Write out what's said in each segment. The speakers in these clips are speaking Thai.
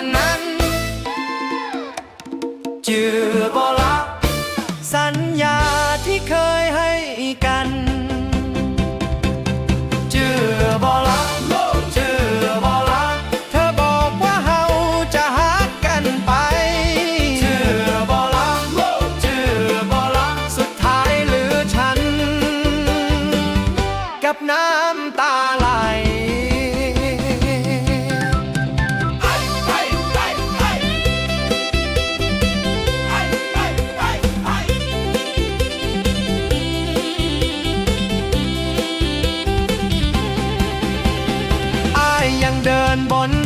าน นบน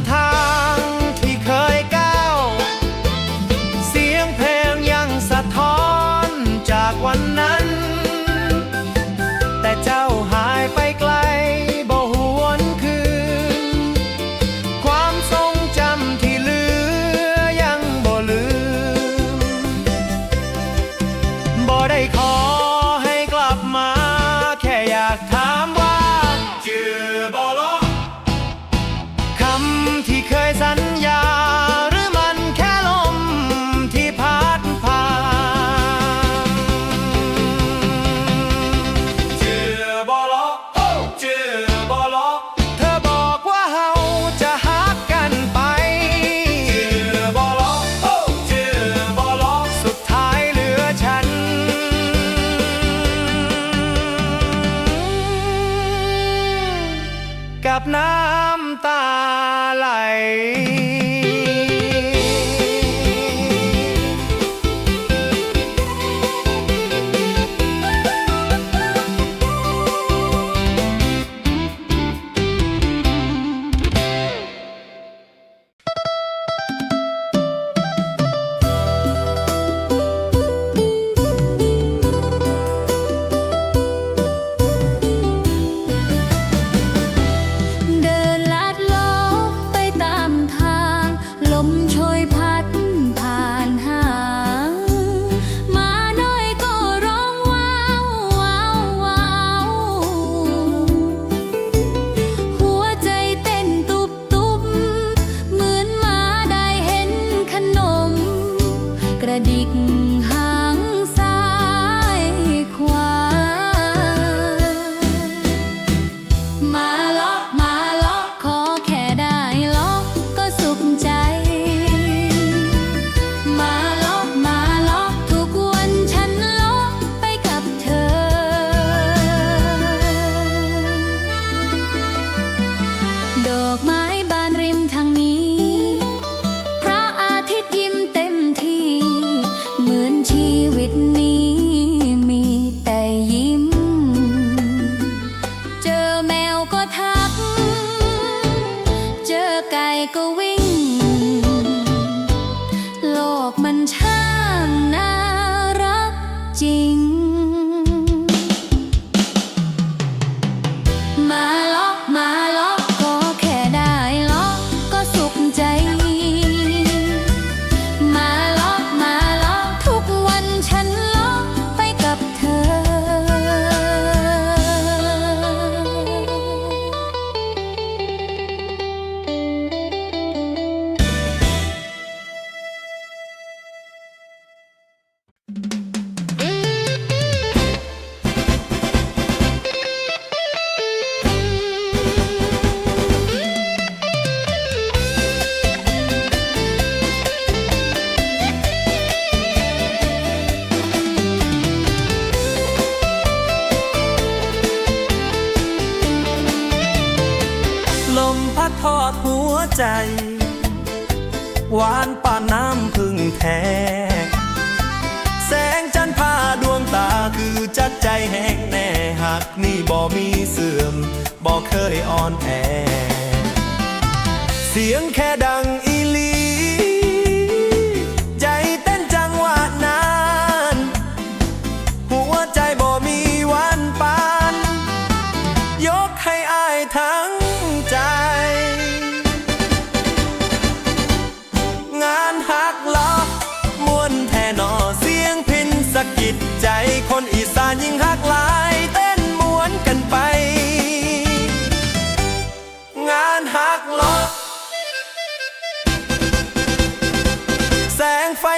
แค่ดัง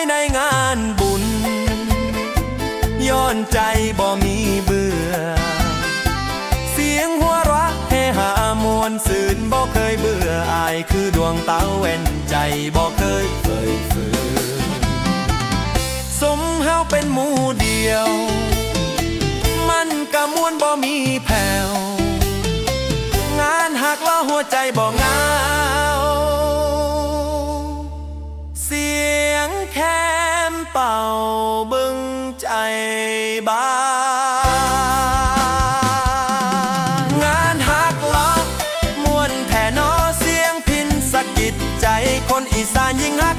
ในงานบุญ ย้อนใจบ่มีเบื่อ เสียงหัวรักเฮหามวลสื่นบ่เคยเบื่ออายคือดวงตาเว้นใจบ่เคยเคยฝืนสมเฮาเป็นหมูเดียว มันกะมวนบ่มีแผ่ว งานหักล้อหัวใจบ่งา แค้มเป่าบึงใจบางานหักลักมวนแผ่นอเสียงพินสะกิดใจคนอีสานยิ่งรัก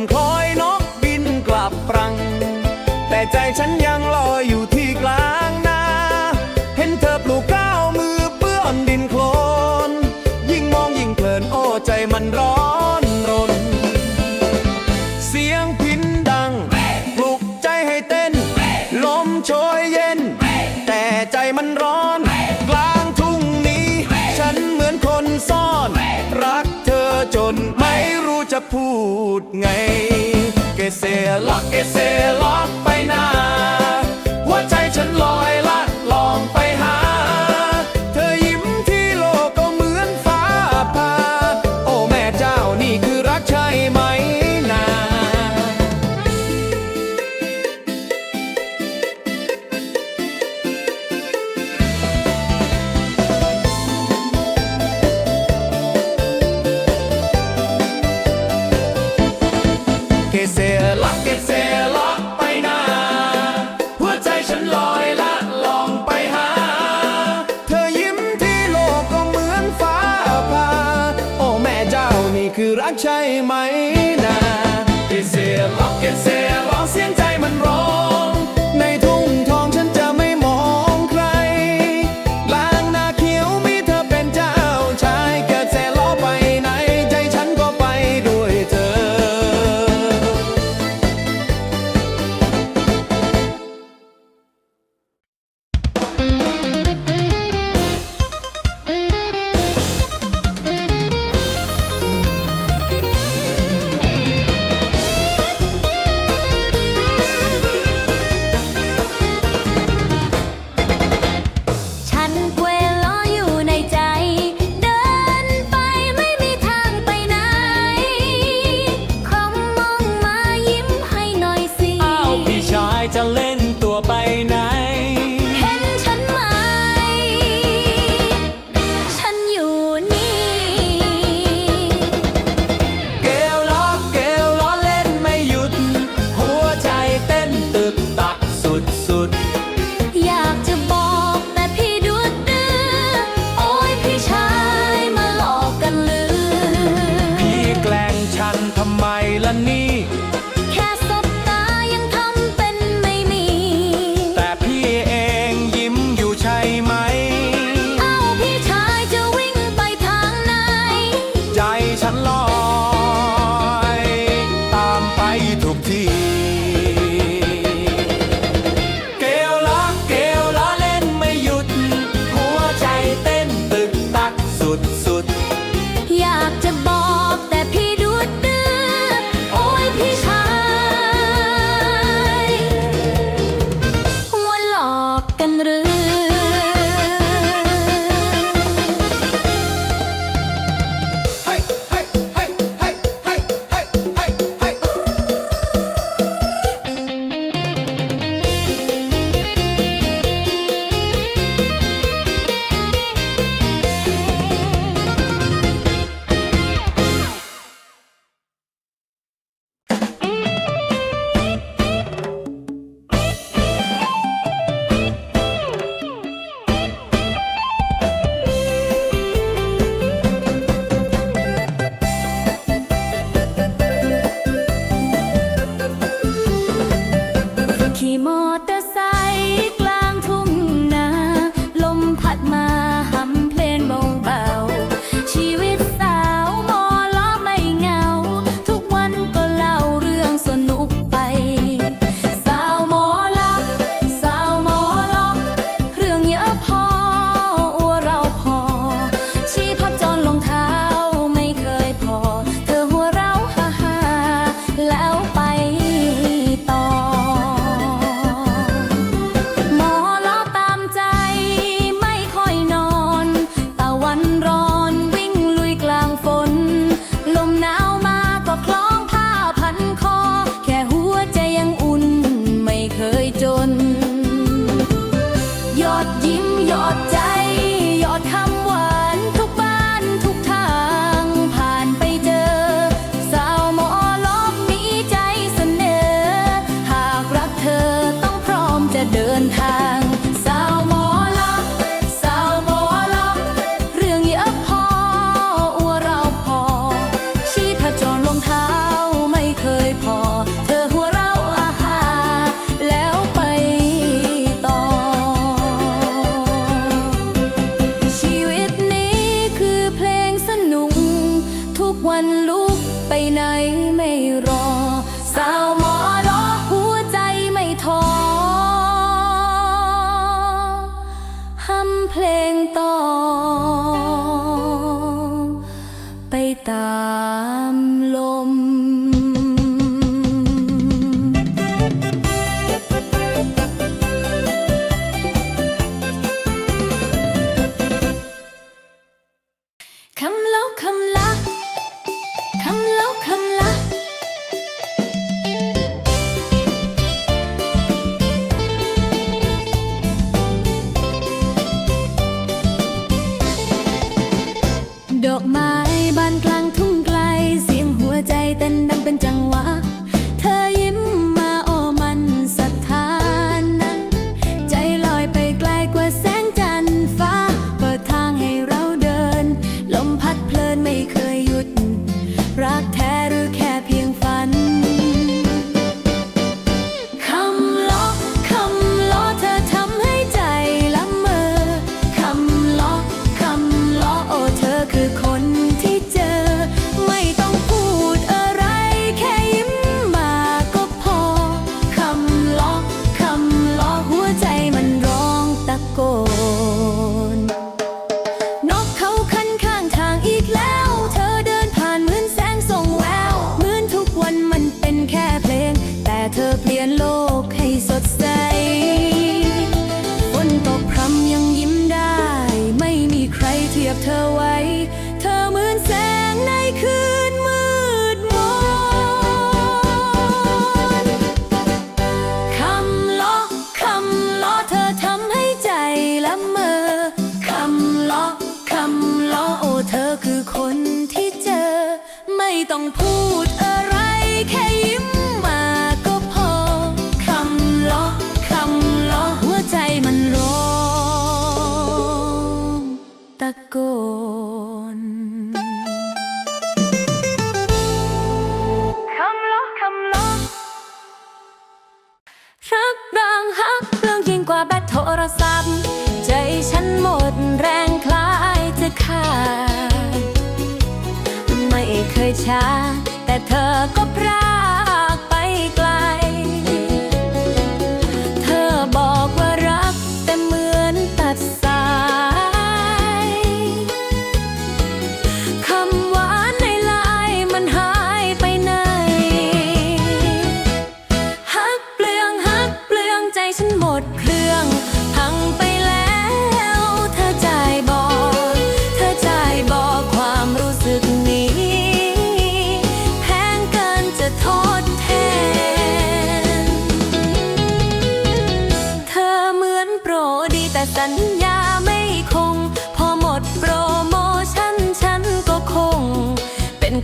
มคอยนกบินกลับปรัง แต่ใจฉันยังลอยอยู่ที่กลางนา เห็นเธอปลูกก้าวมือเปื้อนดินโคลน ยิ่งมองยิ่งเพลินโอ้ใจมันร้อนรน เสียงพินดัง ปลุกใจให้เต้น ลมโชยเย็น แต่ใจมันร้อน กลางทุ่งนี้ ฉันเหมือนคนซ่อน รักเธอจนะพูดไง เกเซล็อกเกเซล็อกไปไหน กใช่ไหม danni sangre. 什么的？้องพูดเ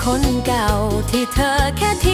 คนเก่าที่เธอแค่ที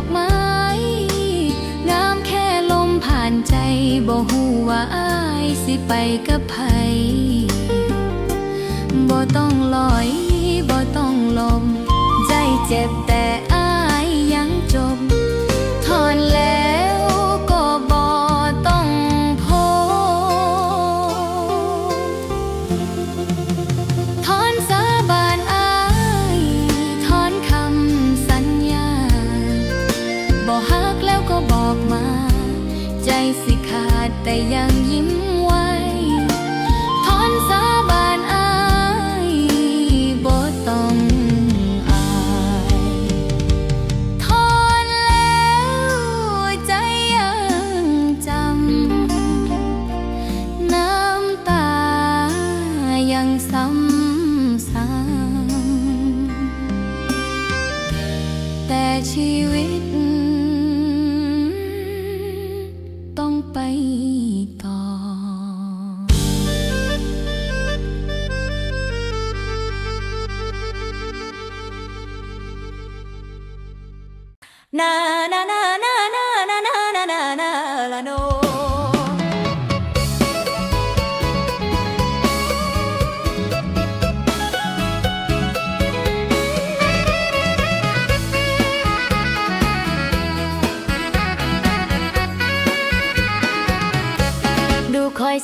อกไม้งามแค่ลมผ่านใจบ่ฮู้ว่าอายสิไปกับไผบ่ต้องลอยบ่ต้องลม ใจเจ็บ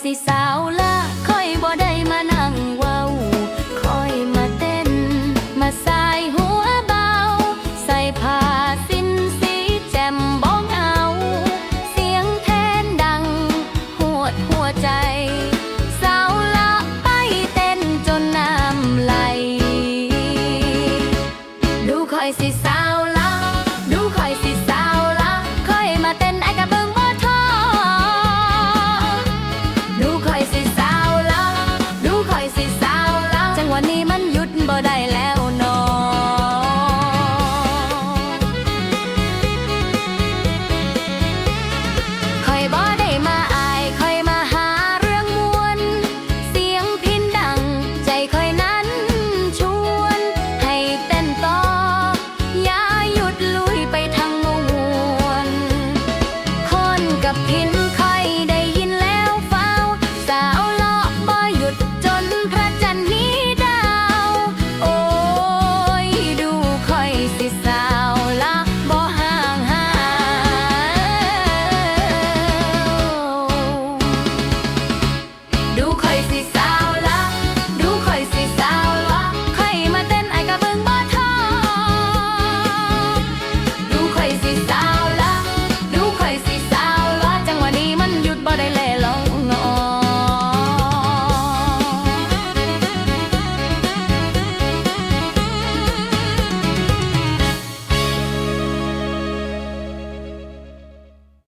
สิสาวล